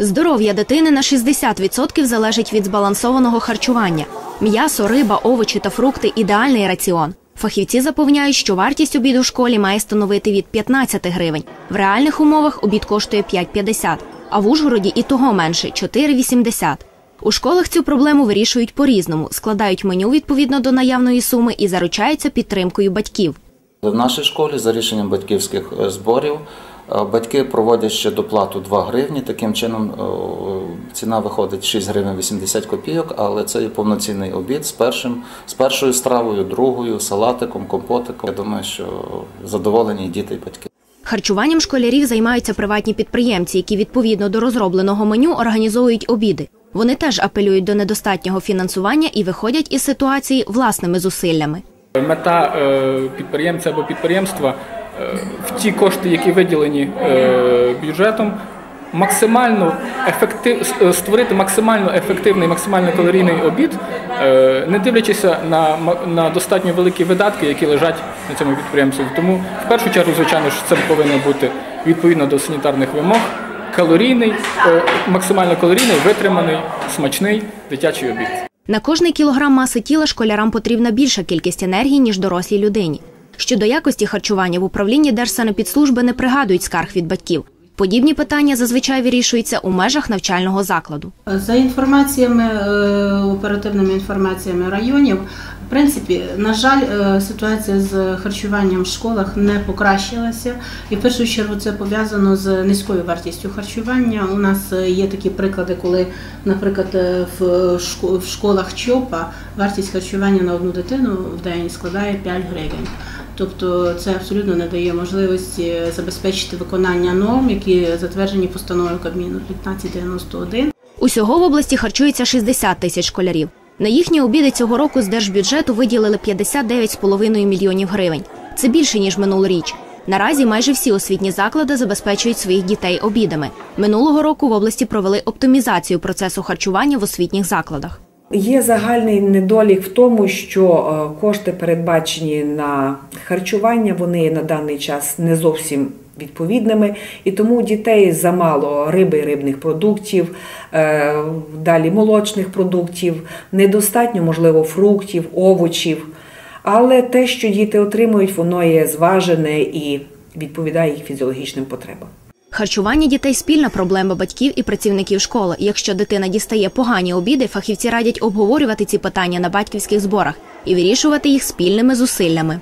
Здоров'я дитини на 60% залежить від збалансованого харчування. М'ясо, риба, овочі та фрукти ідеальний раціон. Фахівці запевняють, що вартість обіду в школі має становити від 15 гривень. В реальних умовах обід коштує 5,50, а в Ужгороді і того менше 4,80. У школах цю проблему вирішують по-різному, складають меню відповідно до наявної суми і заручаються підтримкою батьків. В нашій школі за рішенням батьківських е, зборів батьки проводять ще доплату 2 гривні. Таким чином е, ціна виходить 6 гривень 80 копійок, але це є повноцінний обід з першим, з першою стравою, другою, салатиком, компотиком. Я думаю, що задоволені і діти і батьки. Харчуванням школярів займаються приватні підприємці, які відповідно до розробленого меню організовують обіди. Вони теж апелюють до недостатнього фінансування і виходять із ситуації власними зусиллями. Мета е, підприємця або підприємства е, в ті кошти, які виділені е, бюджетом, максимально ефектив, створити максимально ефективний, максимально калорійний обід, е, не дивлячися на, на достатньо великі видатки, які лежать на цьому підприємстві. Тому в першу чергу, звичайно ж, це повинно бути відповідно до санітарних вимог. Калорійний, е, максимально калорійний, витриманий, смачний дитячий обід. На кожний кілограм маси тіла школярам потрібна більша кількість енергії, ніж дорослій людині. Щодо якості харчування в управлінні Держсанепідслужби не пригадують скарг від батьків. Подібні питання зазвичай вирішуються у межах навчального закладу. За інформаціями, е, оперативними інформаціями районів, в принципі, на жаль, е, ситуація з харчуванням в школах не покращилася. І в першу чергу це пов'язано з низькою вартістю харчування. У нас е, є такі приклади, коли, наприклад, в школах ЧОПа вартість харчування на одну дитину в день складає 5 гривень. Тобто це абсолютно не дає можливості забезпечити виконання норм, які затверджені постановою Кабміну 1591. Усього в області харчується 60 тисяч школярів. На їхні обіди цього року з держбюджету виділили 59,5 мільйонів гривень. Це більше ніж минулоріч. Наразі майже всі освітні заклади забезпечують своїх дітей обідами. Минулого року в області провели оптимізацію процесу харчування в освітніх закладах. Є загальний недолік в тому, що е, кошти передбачені на харчування, вони на даний час не зовсім відповідними, і тому у дітей замало риби рибних продуктів, е, далі молочних продуктів, недостатньо, можливо, фруктів, овочів. Але те, що діти отримують, воно є зважене і відповідає їх фізіологічним потребам. Харчування дітей спільна проблема батьків і працівників школи. Якщо дитина дістає погані обіди, фахівці радять обговорювати ці питання на батьківських зборах і вирішувати їх спільними зусиллями.